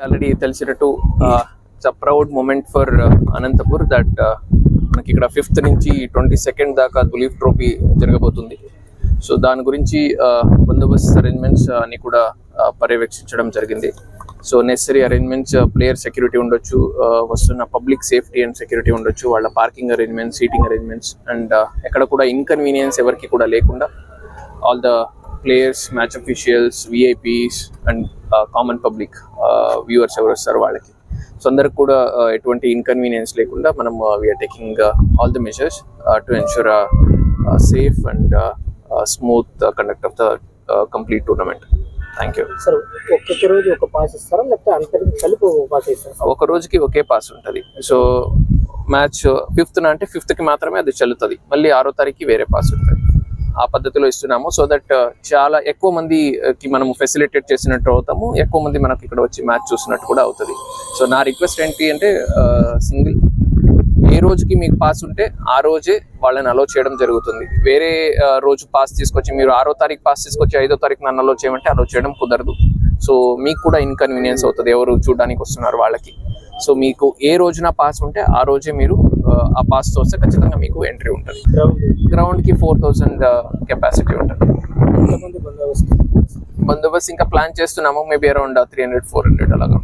Already తెలిసినట్టు it's a proud moment for Anantapur that uh, మనకి ఇక్కడ ఫిఫ్త్ నుంచి ట్వంటీ సెకండ్ దాకా దులీప్ ట్రోఫీ జరగబోతుంది. సో దాని గురించి బందోబస్తు అరేంజ్మెంట్స్ అన్ని కూడా పర్యవేక్షించడం జరిగింది. So necessary arrangements player security ఉండొచ్చు వస్తున్న పబ్లిక్ సేఫ్టీ అండ్ సెక్యూరిటీ ఉండొచ్చు వాళ్ళ parking arrangements seating arrangements and ఎక్కడ కూడా ఇన్కన్వీనియన్స్ ఎవరికి కూడా లేకుండా all the players match officials VIPs and common public viewers ఎవరు వస్తారు వాళ్ళకి. సో అందరికి కూడా uh, ఎటువంటి ఇన్కన్వీనియన్స్ లేకుండా మనం we're taking all the measures to ensure safe and smooth conduct of the complete tournament thank you sir ఒక్కొక్క రోజు ఒక పాస్ ఇస్తారా? లేకపోతే అందరికి కలిపి పాస్ ఇస్తారా? ఒక రోజుకి ఒకే పాస్ ఉంటుంది. సో మ్యాచ్ ఫిఫ్త్ అంటే ఫిఫ్త్కి మాత్రమే అది చెల్లుతుంది. మళ్ళీ ఆరో తారీఖుకి వేరే పాస్ ఉంటుంది. ఆ పద్ధతిలో ఇస్తున్నాము. సో దట్ uh, చాలా ఎక్కువ మందికి మనం ఫెసిలిటేట్ చేసినట్టు అవుతాము. ఎక్కువ మంది మనకి ఇక్కడ వచ్చి మ్యాచ్ చూసినట్టు కూడా అవుతుంది. సో నా రిక్వెస్ట్ ఏంటి అంటే uh, సింగిల్ ఏ రోజుకి మీకు పాస్ ఉంటే ఆ రోజే వాళ్ళని అలో చేయడం జరుగుతుంది. వేరే uh, రోజు పాస్ తీసుకొచ్చి మీరు ఆరో తారీఖు పాస్ తీసుకొచ్చి ఐదో తారీఖు నన్ను అలో చేయమంటే అలో చేయడం కుదరదు. సో మీకు కూడా ఇన్కన్వీనియన్స్ అవుతుంది ఎవరు చూడడానికి వస్తున్నారు వాళ్ళకి. సో మీకు ఏ రోజున పాస్ ఉంటే ఆ రోజే మీరు ఆ, పాస్ వస్తే ఖచ్చితంగా మీకు ఎంట్రీ ఉంటుంది. గ్రౌండ్కి. ఫోర్ థౌసండ్ కెపాసిటీ ఉంటుంది. బందోబస్తు ఇంకా ప్లాన్ చేస్తున్నాము maybe around three hundred four hundred అలాగా.